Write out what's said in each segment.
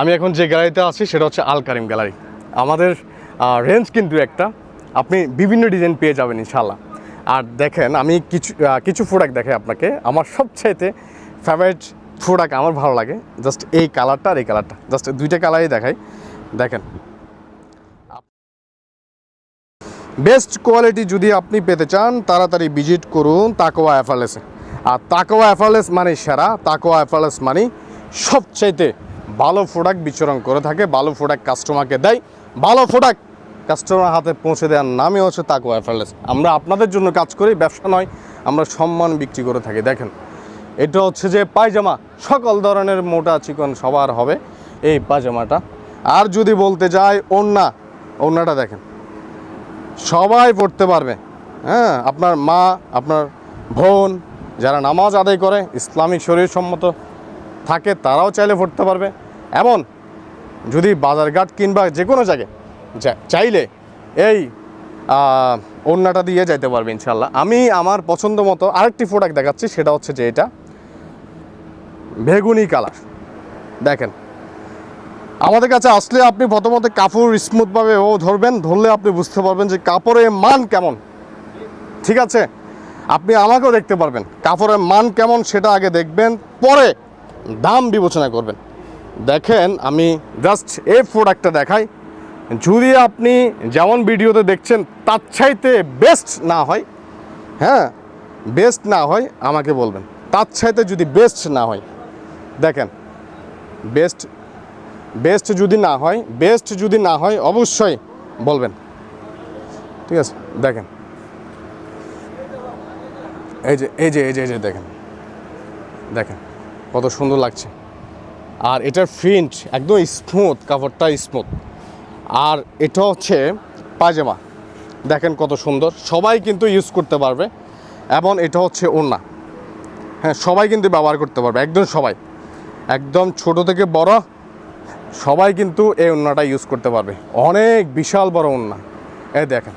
আমি এখন যে গ্যালারিতে আছি, সেটা হচ্ছে আল কারিম গ্যালারি। আমাদের রেঞ্জ কিন্তু একটা। আপনি বিভিন্ন ডিজাইন পেয়ে যাবেন ইনশাল্লাহ আর দেখেন, আমি কিছু কিছু প্রোডাক্ট দেখে আপনাকে। আমার সবচাইতে ফেভারিট প্রোডাক্ট আমার ভালো লাগে জাস্ট এই কালারটা আর এই কালারটা জাস্ট দুইটা কালারই দেখাই। দেখেন। বেস্ট কোয়ালিটি যদি আপনি পেতে চান, তাড়াতাড়ি ভিজিট করুন তাকোয়া অ্যাফালেসে আর তাকোয়া অ্যাফালেস মানে সেরা তাকোয়া অ্যাফালেস মানে সবচাইতে ভালো প্রোডাক্ট বিচরণ করে থাকে, ভালো প্রোডাক্ট কাস্টমারকে দেয়, ভালো প্রোডাক্ট কাস্টমার হাতে পৌঁছে দেওয়ার নামই হচ্ছে তাকোয়া অ্যাফালেস আমরা আপনাদের জন্য কাজ করি, ব্যবসা নয়, আমরা সম্মান বিক্রি করে থাকি। দেখেন, এটা হচ্ছে যে পায়জামা, সকল ধরনের মোটা চিকন সবার হবে এই পায়জামাটা। আর যদি বলতে যাই ওন্না, ওন্নাটা দেখেন, সবাই পড়তে পারবে। হ্যাঁ আপনার মা, আপনার বোন যারা নামাজ আদায় করে ইসলামিক শরীর সম্মত থাকে তারাও চাইলে ভরতে পারবে। এমন যদি বাজারঘাট কিংবা যে কোনো জায়গায় চাইলে এই ওড়নাটা দিয়ে যাইতে পারবে ইনশাল্লাহ আমি আমার পছন্দ মতো আরেকটি প্রোডাক্ট দেখাচ্ছি, সেটা হচ্ছে যে এটা। বেগুনি কালার। দেখেন, আমাদের কাছে আসলে আপনি প্রথমত কাপড় স্মুথভাবে ও ধরবেন, ধরলে আপনি বুঝতে পারবেন যে কাপড়ের মান কেমন। ঠিক আছে? আপনি আমাকেও দেখতে পারবেন, কাপড়ের মান কেমন সেটা আগে দেখবেন, পরে দাম বিবেচনা করবেন। দেখেন, আমি জাস্ট এই প্রোডাক্টটা দেখাই। যদি আপনি যেমন ভিডিওতে দেখছেন, তার চাইতে বেস্ট না হয় হ্যাঁ বেস্ট না হয়, আমাকে বলবেন। তার চাইতে যদি বেস্ট না হয়, দেখেন বেস্ট বেস্ট যদি না হয় বেস্ট যদি না হয়, অবশ্যই বলবেন। ঠিক আছে? দেখেন। এই যে এই যে এই যে এই যে, দেখেন। দেখেন। কত সুন্দর লাগছে। আর এটার প্রিন্ট একদম স্মুথ, কাপড়টা স্মুথ। আর এটা হচ্ছে পায়জামা। দেখেন কত সুন্দর। সবাই কিন্তু ইউজ করতে পারবে। এবং এটা হচ্ছে ওড়না। হ্যাঁ সবাই কিন্তু ব্যবহার করতে পারবে। একদম সবাই। একদম ছোট থেকে বড় সবাই কিন্তু এই ওড়নাটা ইউজ করতে পারবে। অনেক বিশাল বড় ওড়না। এই দেখেন,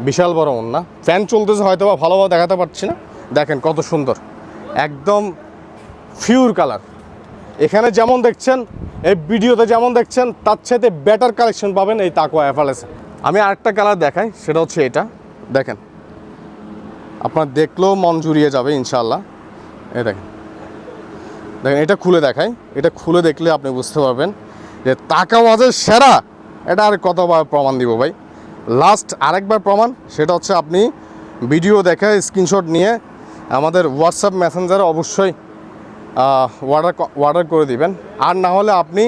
বিশাল বড় ওড়না। ফ্যান চলতেছে হয়তো বা ভালোভাবে দেখাতে পারছি না। দেখেন কত সুন্দর। একদম ফিউর কালার এখানে যেমন দেখছেন, এই ভিডিওতে যেমন দেখছেন, তার সাথে বেটার কালেকশন পাবেন এই তাকুয়া অ্যাফালেসে আমি আরেকটা কালার দেখাই, সেটা হচ্ছে এটা। দেখেন, আপনার দেখলেও মন জুড়িয়ে যাবে ইনশাল্লাহ এই দেখেন দেখেন, এটা খুলে দেখাই। এটা খুলে দেখলে আপনি বুঝতে পারবেন যে তাকাওয়াজের সেরা। এটা আর কতবার প্রমাণ দিব ভাই? লাস্ট আরেকবার প্রমাণ, সেটা হচ্ছে আপনি ভিডিও দেখে স্ক্রিনশট নিয়ে আমাদের হোয়াটসঅ্যাপ মেসেঞ্জারে অবশ্যই অর্ডার অর্ডার করে দিবেন। আর না হলে আপনি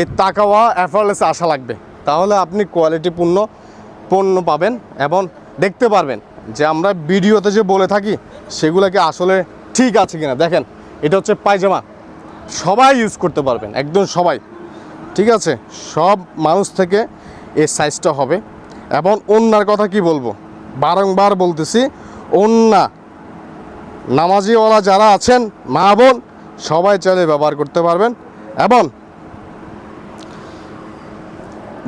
এই তাকাওয়া অ্যাফারলেসে আসা লাগবে। তাহলে আপনি কোয়ালিটিপূর্ণ পণ্য পাবেন এবং দেখতে পারবেন যে আমরা ভিডিওতে যে বলে থাকি সেগুলোকে আসলে ঠিক আছে কিনা। দেখেন, এটা হচ্ছে পায়জামা। সবাই ইউজ করতে পারবেন, একদম সবাই। ঠিক আছে? সব মানুষ থেকে এই সাইজটা হবে। এবং অন্যার কথা কি বলব? বারংবার বলতেছি অন্যা নামাজিওয়ালা যারা আছেন, মা বোন সবাই চাইলে ব্যবহার করতে পারবেন। এবং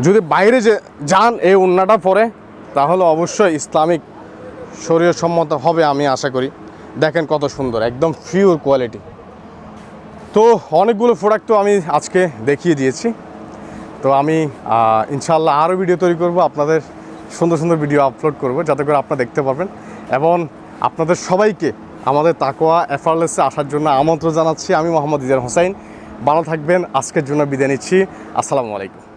যদি বাইরে যে যান এই উন্নাটা পরে, তাহলে অবশ্যই ইসলামিক শরীর সম্মত হবে আমি আশা করি। দেখেন কত সুন্দর, একদম পিওর কোয়ালিটি তো অনেকগুলো প্রোডাক্ট তো আমি আজকে দেখিয়ে দিয়েছি। তো আমি ইনশাল্লাহ আরও ভিডিও তৈরি করব, আপনাদের সুন্দর সুন্দর ভিডিও আপলোড করব, যাতে করে আপনারা দেখতে পারবেন। এবং আপনাদের সবাইকে আমাদের তাকোয়া এফারলেসে আসার জন্য আমন্ত্রণ জানাচ্ছি আমি মোহাম্মদ ইজার হোসাইন। ভালো থাকবেন, আজকের জন্য বিদায় নিচ্ছি। আসসালামু আলাইকুম।